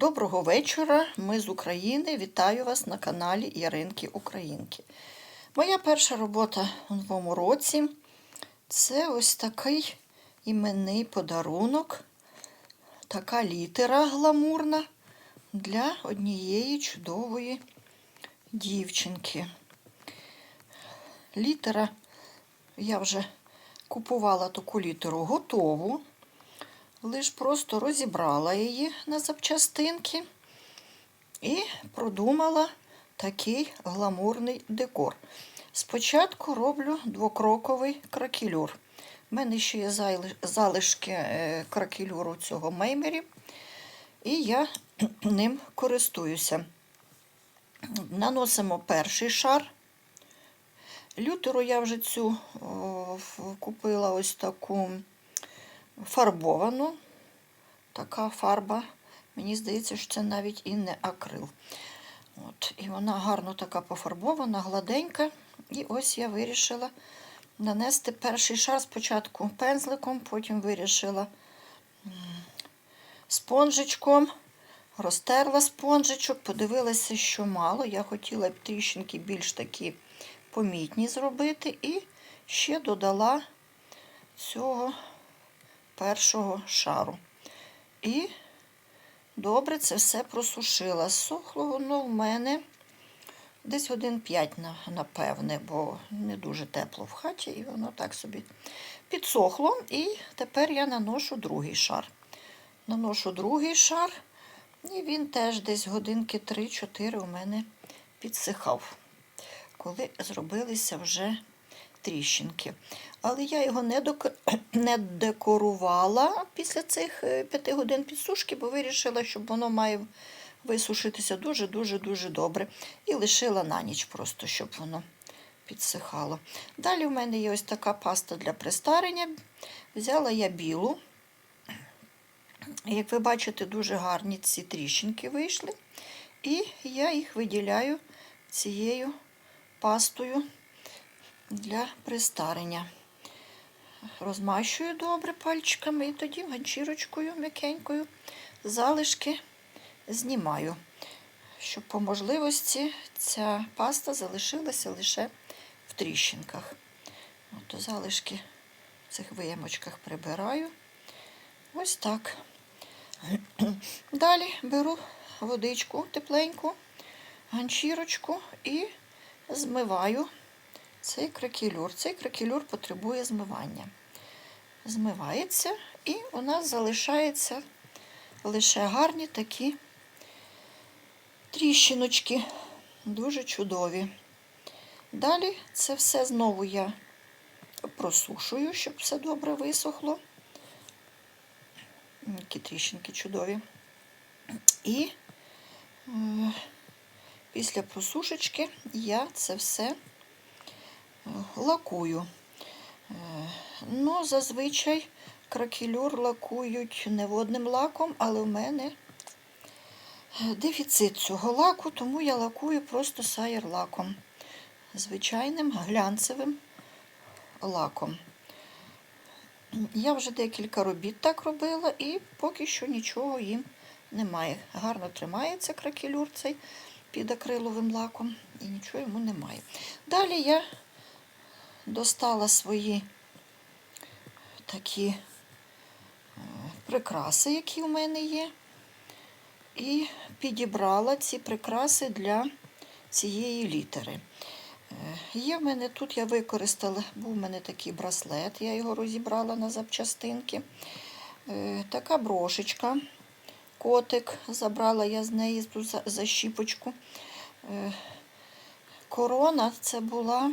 Доброго вечора, ми з України. Вітаю вас на каналі Яринки Українки. Моя перша робота у новому році це ось такий іменний подарунок, така літера гламурна для однієї чудової дівчинки. Літера, я вже купувала таку літеру готову. Лиш просто розібрала її на запчастинки і продумала такий гламурний декор. Спочатку роблю двокроковий кракелюр. У мене ще є залишки е, кракелюру цього меймері, і я ним користуюся. Наносимо перший шар. Лютеру я вже цю о, купила ось таку фарбовану. Така фарба. Мені здається, що це навіть і не акрил. От, І вона гарно така пофарбована, гладенька. І ось я вирішила нанести перший шар спочатку пензликом, потім вирішила спонжичком. Розтерла спонжичок, подивилася, що мало. Я хотіла б тріщинки більш такі помітні зробити. І ще додала цього першого шару. І добре це все просушила. Сохло воно в мене десь годин 5, напевне, бо не дуже тепло в хаті, і воно так собі підсохло. І тепер я наношу другий шар. Наношу другий шар, і він теж десь годинки 3-4 у мене підсихав, коли зробилися вже тріщинки. Але я його не, док... не декорувала після цих е, п'яти годин підсушки, бо вирішила, що воно має висушитися дуже-дуже-дуже добре. І лишила на ніч просто, щоб воно підсихало. Далі в мене є ось така паста для пристарення. Взяла я білу. Як ви бачите, дуже гарні ці тріщинки вийшли. І я їх виділяю цією пастою для пристарення. Розмащую добре пальчиками і тоді ганчірочкою м'якенькою залишки знімаю, щоб по можливості ця паста залишилася лише в тріщинках. От залишки в цих виямочках прибираю. Ось так. Далі беру водичку тепленьку, ганчірочку і змиваю цей кракелюр. Цей кракелюр потребує змивання. Змивається, і у нас залишаються лише гарні такі тріщиночки, дуже чудові. Далі це все знову я просушую, щоб все добре висохло. Які тріщинки чудові. І е, після просушечки я це все лакую. Е, Ну, зазвичай кракелюр лакують не водним лаком, але в мене дефіцит цього лаку, тому я лакую просто сайер лаком. Звичайним глянцевим лаком. Я вже декілька робіт так робила і поки що нічого їм немає. Гарно тримається кракелюр цей під акриловим лаком і нічого йому немає. Далі я достала свої такі е, прикраси, які у мене є, і підібрала ці прикраси для цієї літери. Е, Є в мене тут, я використала, був у мене такий браслет, я його розібрала на запчастинки. Е, Така брошечка, котик, забрала я з неї за- защіпочку. Е, Корона це була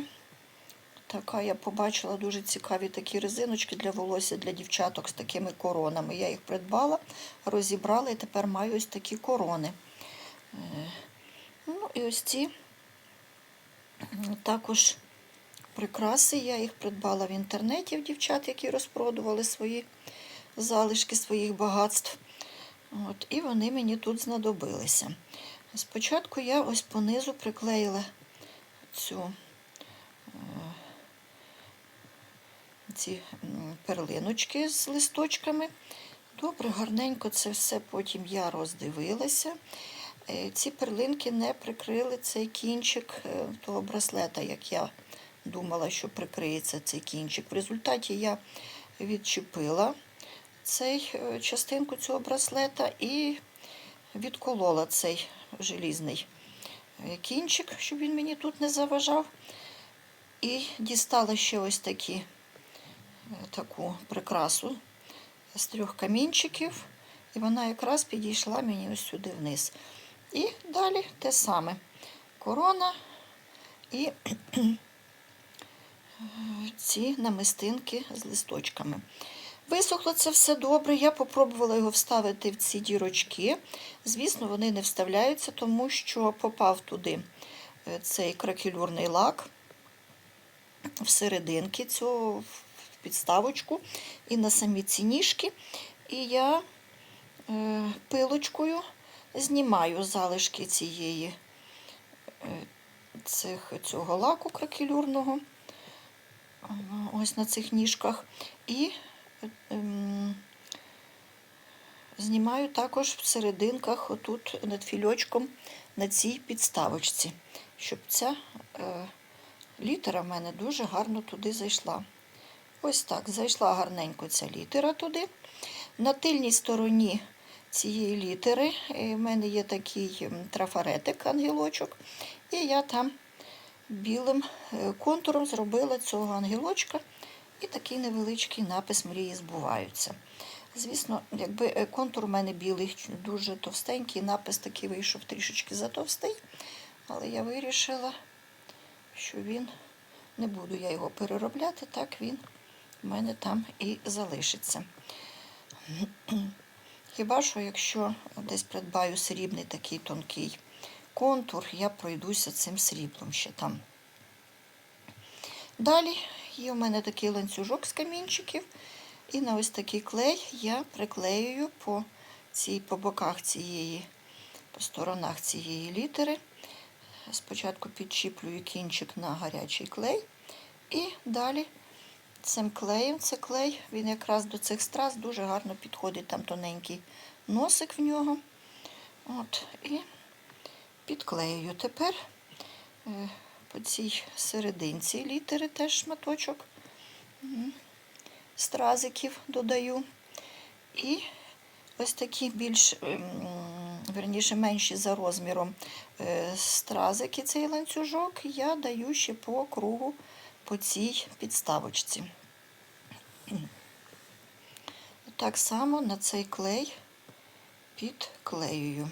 така, я побачила дуже цікаві такі резиночки для волосся для дівчаток з такими коронами. Я їх придбала, розібрала і тепер маю ось такі корони. Е, Ну і ось ці також прикраси. Я їх придбала в інтернеті в дівчат, які розпродували свої залишки своїх багатств. От, і вони мені тут знадобилися. Спочатку я ось понизу приклеїла цю ці перлиночки з листочками. Добре, гарненько це все потім я роздивилася. Е, Ці перлинки не прикрили цей кінчик е, того браслета, як я думала, що прикриється цей кінчик. В результаті я відчепила цей е, частинку цього браслета і відколола цей желізний кінчик, щоб він мені тут не заважав. І дістала ще ось такі, таку прикрасу з трьох камінчиків, і вона якраз підійшла мені ось сюди вниз. І далі те саме. Корона і ці намистинки з листочками. Висохло це все добре. Я попробувала його вставити в ці дірочки. Звісно, вони не вставляються, тому що попав туди е, цей кракелюрний лак всерединки цього підставочку і на самі ці ніжки. І я е, пилочкою знімаю залишки цієї е, цих, цього лаку кракелюрного ось на цих ніжках. І ем, знімаю також в серединках, отут над фільочком на цій підставочці, щоб ця е, літера в мене дуже гарно туди зайшла. Ось так, зайшла гарненько ця літера туди. На тильній стороні цієї літери е, в мене є такий трафаретик, ангелочок, і я там білим е, контуром зробила цього ангелочка і такий невеличкий напис Мрії збуваються. Звісно, якби е, контур у мене білий, дуже товстенький, напис такий вийшов трішечки затовстий, але я вирішила, що він, не буду я його переробляти, так він в мене там і залишиться. Хіба що, якщо десь придбаю срібний такий тонкий контур, я пройдуся цим сріблом ще там. Далі є у мене такий ланцюжок з камінчиків, і на ось такий клей я приклеюю по, цій, по боках цієї, по сторонах цієї літери. Спочатку підчіплюю кінчик на гарячий клей, і далі цим клеєм, це клей, він якраз до цих страз дуже гарно підходить, там тоненький носик в нього. От, І підклеюю. Тепер е, по цій серединці літери теж шматочок стразиків додаю. І ось такі більш, ем, верніше, менші за розміром е, стразики, цей ланцюжок, я даю ще по кругу по цій підставочці. Так само на цей клей підклеюю.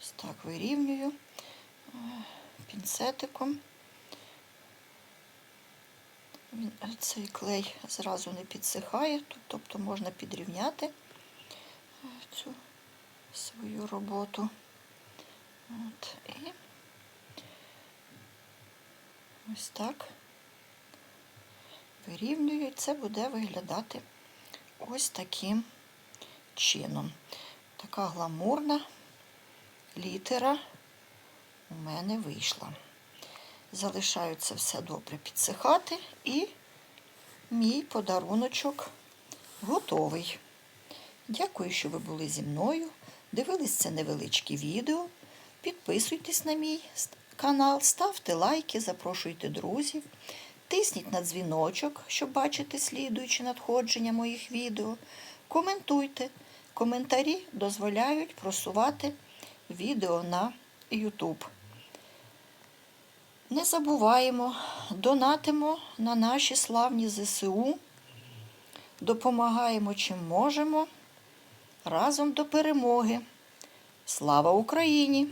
Ось так вирівнюю е, пінцетиком. Е, Цей клей зразу не підсихає, тобто можна підрівняти е, цю свою роботу. От, і ось так вирівнюю, це буде виглядати ось таким чином. Така гламурна літера у мене вийшла. Залишаю це все добре підсихати, і мій подаруночок готовий. Дякую, що ви були зі мною. Дивились це невеличке відео. Підписуйтесь на мій канал, ставте лайки, запрошуйте друзів, тисніть на дзвіночок, щоб бачити слідуючі надходження моїх відео. Коментуйте. Коментарі дозволяють просувати відео на YouTube. Не забуваємо, донатимо на наші славні ЗСУ, допомагаємо чим можемо. Разом до перемоги. Слава Україні!